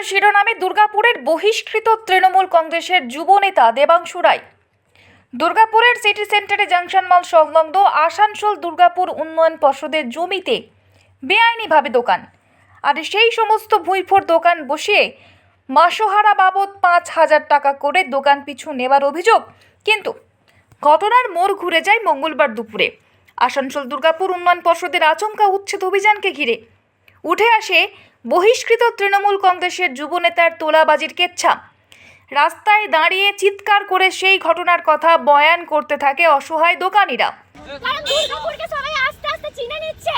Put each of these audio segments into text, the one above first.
প্রতিবেদনের শিরোনামে দুর্গাপুরের বহিষ্কৃত তৃণমূল কংগ্রেসের যুবনেতা দেবাংশু রায়। দুর্গাপুরের সিটি সেন্টারে জাংশন মল সংলগ্ন আসানসোল দুর্গাপুর উন্নয়ন পর্ষদের জমিতে বেআইনিভাবে দোকান। আর সেই সমস্ত ভুঁইফোর দোকান বসিয়ে মাসোহারা বাবদ পাঁচ হাজার টাকা করে দোকান পিছু নেবার অভিযোগ কিন্তু ঘটনার মোড় ঘুরে যায় মঙ্গলবার দুপুরে। আসানসোল দুর্গাপুর উন্নয়ন পর্ষদের আচমকা উচ্ছেদ অভিযানকে ঘিরে উঠে আসে বহিষ্কৃত তৃণমূল কংগ্রেসের যুবনেতার তোলাবাজির কেচ্ছা। রাস্তায় দাঁড়িয়ে চিৎকার করে সেই ঘটনার কথা বয়ান করতে থাকে অসহায় দোকানিরা কারণ দুর্গাপুরকে সবাই আস্তে আস্তে চিনে নিচ্ছে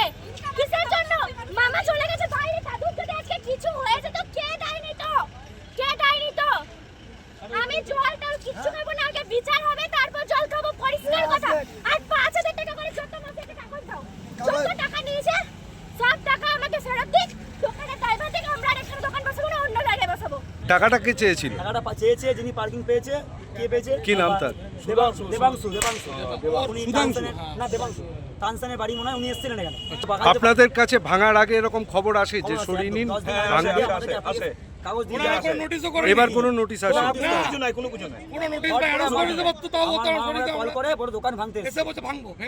কিসের জন্য মামা চলে গেছে বাইরে দাদুর যদি আজকে কিছু হয়েছে তো কে দেয়নি তো কে দেয়নি তো আমি জলটা কিচ্ছু খাব না আগে বিচার হবে তারপর জল খাব পরিষ্কার কথা আর পাঁচ হাজার টাকা করে যত মাসে টাকা দাও যত টাকা নিয়েছে সব টাকা আমাকে ফেরত দিক দোকানে ড্রাইভার থেকে আমরা আর এখানে দোকান বসাবো না অন্য জায়গায় বসাবো টাকাটা কে চেয়েছিল? টাকাটা পা- চেয়েছে যিনি পার্কিং পেয়েছে কে পেয়েছে? কি নাম তার? দেবাংশু দেবাংশু দেবাংশু। উনি তানসানের- না দেবাংশু। তানসানের বাড়ি মনে হয় উনি এসেছিলেন এখানে। বাগান আপনাদের কাছে ভাঙার আগে এরকম খবর আসে যে খবর আছে, সরিয়ে নিন দশ দিন আগে ভাঙবে? আসে। কাগজ দিয়ে। এবার কোনো নোটিশ আসে? কোনো কিছু নাই, কোনো কিছু নাই। আমার মা কল করে বড় দোকান ভাঙতে এসেছে।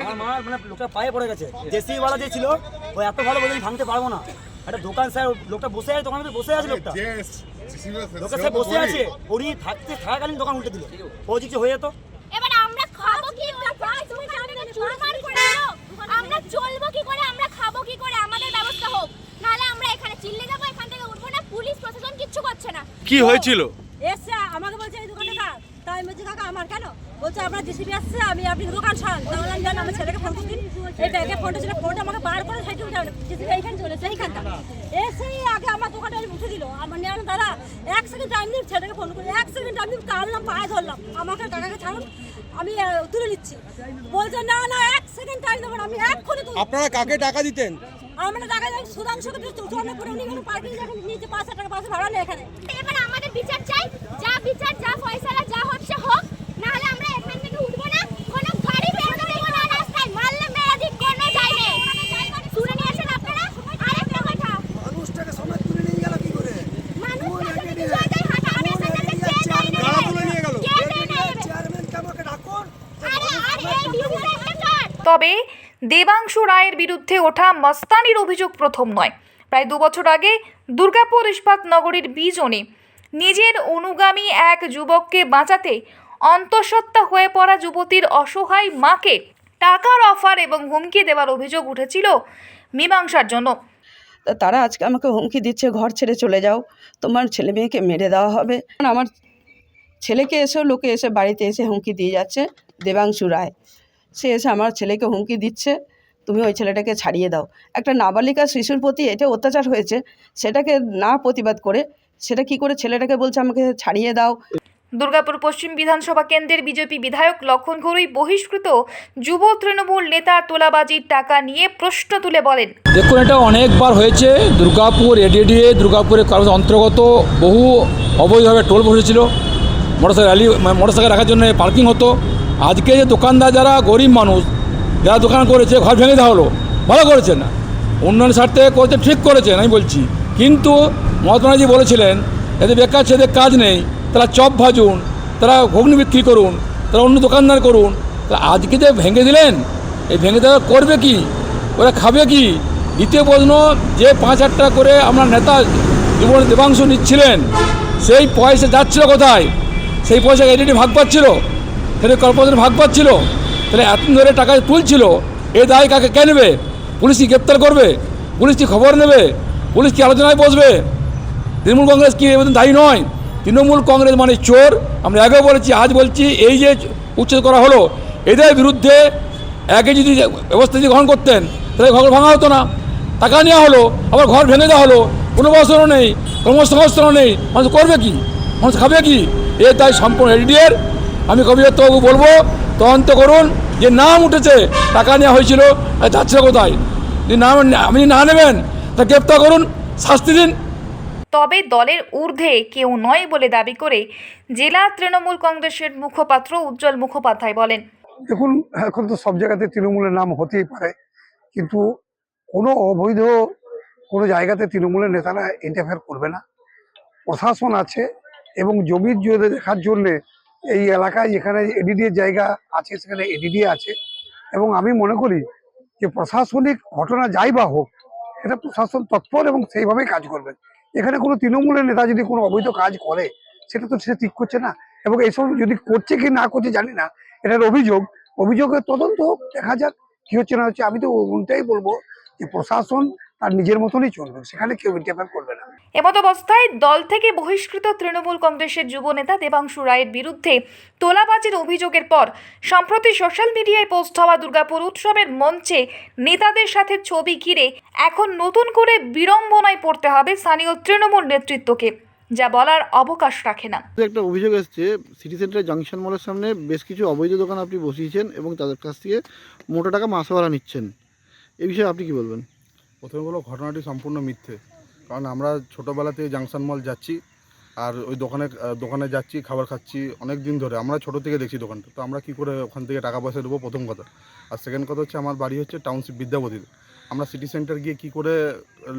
আমার মা মানে লোকটা পায়ে পড়ে গেছে। জেসি ওয়ালা যে ছিল ও এত ভালো বলে আমি ভাঙতে পারব না। একটা দোকান স্যার লোকটা বসে আছে দোকানে বসে আছে লোকটা। লোকটা সে বসে আছে উনি থাকতে থাকাকালীন দোকান উল্টে দিল। ও কিছু হয়ে যেত। এবার আমরা খাব কি আমরা চলবো কি করে? আমরা খাব কি করে? আমাদের ব্যবস্থা হোক। নাহলে আমরা এখানে চিল্লে যাব এখান থেকে উঠবো না পুলিশ প্রশাসন কিচ্ছু করছে না। কি হয়েছিল? এসছে আমাকে বলছে এই দোকানে কার তাই আমি বলছি কাকা আমার কেন? বলছে আপনার জিসিবি আসছে আমি আপনি দোকান সারান তাহলে আমি জানি আমার ছেলেকে ফোন করছি এই ব্যাগে ফোনটা ছিল ফোনটা আমাকে বার করে সাইডে উঠে জিসিবি এইখানে চলেছে এইখানটা। এসেই আগে আমার দোকানটা আমি উঠে দিল। আমার নিয়ে দাদা এক সেকেন্ড টাইম দিন ছেলেকে ফোন করি এক সেকেন্ড আমি কামলাম পায়ে ধরলাম। আমাকে কাকাকে ছাড়ুন আমি তুলে নিচ্ছি। বলছে না না এক সেকেন্ড টাইম দেবো না, আমি এক্ষুনি তুলে আপনারা কাকে টাকা দিতেন? আমরা টাকা যাই সুধাংশকে করে উনি এখানে পার্কিং যখন নিচে পাঁচ হাজার টাকা পাঁচশো ভাড়া নেই এখানে। এবার আমাদের বিচার চাই যা বিচার যা ফয়সালা যা হচ্ছে হোক নাহলে আমরা এখান থেকে উঠবো না কোনো গাড়ি বেরোতে দেবো না রাস্তায় মারলে মেরে দিক কোনো যাই নেই শুনে নিয়ে আসেন আপনারা আরেকটা কথা মানুষটাকে সমাজ তুলে নিয়ে গেল কি করে মানুষটা যদি কিছু হয়ে যায় হাঁটা আমাদের সাথে কে দেয় না কারা তুলে নিয়ে গেল কে দেয় না চেয়ারম্যানকে আমাকে ডাকুন আরে আর এই ডিউটি একটা কার তবে দেবাংশু রায়ের বিরুদ্ধে ওঠা মস্তানির অভিযোগ প্রথম নয়। প্রায় দু বছর আগে দুর্গাপুর ইস্পাত নগরীর বিজনে নিজের অনুগামী এক যুবককে বাঁচাতে অন্তঃসত্ত্বা হয়ে পড়া যুবতীর অসহায় মাকে টাকার অফার এবং হুমকি দেওয়ার অভিযোগ উঠেছিল মীমাংসার জন্য। তারা আজকে আমাকে হুমকি দিচ্ছে, ঘর ছেড়ে চলে যাও। তোমার ছেলে মেয়েকে মেরে দেওয়া হবে। আমার ছেলেকে এসেও লোকে এসে বাড়িতে এসে হুমকি দিয়ে যাচ্ছে দেবাংশু রায়। সে এসে আমার ছেলেকে হুমকি দিচ্ছে তুমি ওই ছেলেটাকে ছাড়িয়ে দাও। একটা নাবালিকা শিশুর প্রতি এটা অত্যাচার হয়েছে সেটাকে না প্রতিবাদ করে সেটা কি করে ছেলেটাকে বলছে আমাকে ছাড়িয়ে দাও? দুর্গাপুর পশ্চিম বিধানসভা কেন্দ্রের বিজেপি বিধায়ক লক্ষণ ঘরুই বহিষ্কৃত যুব তৃণমূল নেতার তোলাবাজির টাকা নিয়ে প্রশ্ন তুলে বলেন। দেখুন এটা অনেকবার হয়েছে। দুর্গাপুর এডিডিএ দুর্গাপুরের কারও অন্তর্গত বহু অবৈধভাবে টোল বসেছিল। মোটরসাইকেল র্যালি মানে মোটরসাইকেল রাখার জন্য পার্কিং হতো। আজকে যে দোকানদার যারা গরিব মানুষ, যারা দোকান করেছে, ঘর ভেঙে দেওয়া হলো, ভালো করেছেন না। উন্নয়ন স্বার্থে করেছে, ঠিক করেছেন, আমি বলছি। কিন্তু মহাত্মা গান্ধী বলেছিলেন এদের বেকার ছেলেদের কাজ নেই, তারা চপ ভাজুন, তারা ঘুগনি বিক্রি করুন, তারা অন্য দোকানদার করুন। তারা আজকে যে ভেঙে দিলেন, এই ভেঙে দেওয়া করবে কি? ওরা খাবে কি? দ্বিতীয় প্রশ্ন, যে পাঁচ হাজার টাকা করে আমরা নেতা জীবন দেবাংশ নিচ্ছিলেন, সেই পয়সা যাচ্ছিল কোথায়? সেই পয়সা এডিটি ভাগ পাচ্ছিল? সেটা কর্পোরেশন ভাগ পাচ্ছিল তাহলে এতদিন ধরে টাকা তুলছিল, এ দায় কাকে, কে নেবে? পুলিশ কি গ্রেপ্তার করবে? পুলিশ কি খবর নেবে? পুলিশ কি আলোচনায় বসবে? তৃণমূল কংগ্রেস কি এবার দায়ী নয়? তৃণমূল কংগ্রেস মানে চোর। আমরা আগেও বলেছি, আজ বলছি, এই যে উচ্ছেদ করা হলো, এদের বিরুদ্ধে একে যদি ব্যবস্থা যদি গ্রহণ করতেন, তাহলে ঘর ভাঙা হতো না। টাকা নেওয়া হলো, আবার ঘর ভেঙে দেওয়া হলো, কোনো বছরও নেই কর্মসংস্থানও নেই। মানুষ করবে কি? মানুষ খাবে কি? এ তাই সম্পূর্ণ এডিডিএর আমি কবিরত্ববাবু বলব তদন্ত করুন যে নাম উঠেছে টাকা নেওয়া হয়েছিল যাচ্ছে কোথায়? যদি নাম আপনি না নেবেন তা গ্রেপ্তার করুন শাস্তি দিন। তবে দলের ঊর্ধ্বে কেউ নয় বলে দাবি করে জেলা তৃণমূল কংগ্রেসের মুখপাত্র উজ্জ্বল মুখোপাধ্যায় বলেন। দেখুন এখন তো সব জায়গাতে তৃণমূলের নাম হতেই পারে কিন্তু কোনো অবৈধ কোনো জায়গাতে তৃণমূলের নেতারা ইন্টারফেয়ার করবে না। প্রশাসন আছে এবং জমির জোরে দেখার জন্যে এই এলাকায় যেখানে এডিডি এর জায়গা আছে, সেখানে এডিডি আছে। এবং আমি মনে করি যে প্রশাসনিক ঘটনা যাই বা হোক এটা প্রশাসন তৎপর এবং সেইভাবেই কাজ করবে। এখানে কোনো তৃণমূলের নেতা যদি কোনো অবৈধ কাজ করে, সেটা তো সে ঠিক করছে না। এবং এইসব যদি করছে কি না করছে জানি না। এটার অভিযোগ, অভিযোগের তদন্ত হোক, দেখা যাক কি হচ্ছে না হচ্ছে। আমি তো ওটাই বলব যে প্রশাসন তার নিজের মতনই চলবে সেখানে কেউ ইন্টারফেয়ার করবে না। এমত অবস্থায় দল থেকে বহিষ্কৃত তৃণমূল কংগ্রেসের যুব নেতা দেবাংশু রায়ের বিরুদ্ধে তোলাবাজির অভিযোগের পর সম্প্রতি সোশ্যাল মিডিয়ায় পোস্ট হওয়া দুর্গাপুর উৎসবের মঞ্চে নেতাদের সাথে ছবি ঘিরে এখন নতুন করে বিড়ম্বনায় পড়তে হবে স্থানীয় তৃণমূল নেতৃত্বকে যা বলার অবকাশ রাখে না। একটা অভিযোগ এসছে সিটি সেন্টার জাংশন মলের সামনে বেশ কিছু অবৈধ দোকান আপনি বসিয়েছেন এবং তাদের কাছ থেকে মোটা টাকা মাসে ভাড়া নিচ্ছেন। এ বিষয়ে আপনি কি বলবেন? প্রথমে বলো ঘটনাটি সম্পূর্ণ মিথ্যে। কারণ আমরা ছোটোবেলাতে জাংশন মল যাচ্ছি, আর ওই দোকানে দোকানে যাচ্ছি, খাবার খাচ্ছি অনেক দিন ধরে। আমরা ছোটো থেকে দেখছি দোকানটা, তো আমরা কী করে ওখান থেকে টাকা পয়সা দেবো? প্রথম কথা। আর সেকেন্ড কথা হচ্ছে, আমার বাড়ি হচ্ছে টাউনশিপ বিদ্যাপতিতে আমরা সিটি সেন্টার গিয়ে কী করে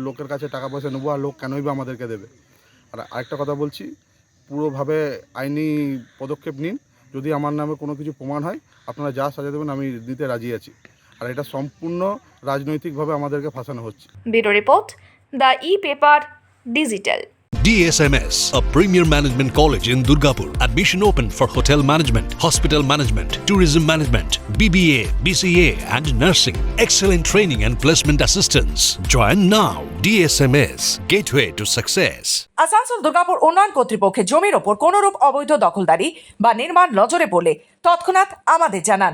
লোকের কাছে টাকা পয়সা নেব আর লোক কেনই বা আমাদেরকে দেবে? আর আরেকটা কথা বলছি, পুরোভাবে আইনি পদক্ষেপ নিন। যদি আমার নামে কোনো কিছু প্রমাণ হয়, আপনারা যা সাজা দেবেন, আমি দিতে রাজি আছি। আর এটা সম্পূর্ণ রাজনৈতিকভাবে আমাদেরকে ফাঁসানো হচ্ছে bureau report the e paper digital DSMS, a premier management college in Durgapur. Admission open for hotel management, hospital management, tourism management, BBA, BCA, and nursing. Excellent training and placement assistance. Join now. DSMS, gateway to success. Asansol Durgapur উন্নয়ন কর্তৃপক্ষের জমির ওপর কোনরূপ অবৈধ দখলদারি বা নির্মাণ নজরে পড়লে তৎক্ষণাৎ আমাদের জানান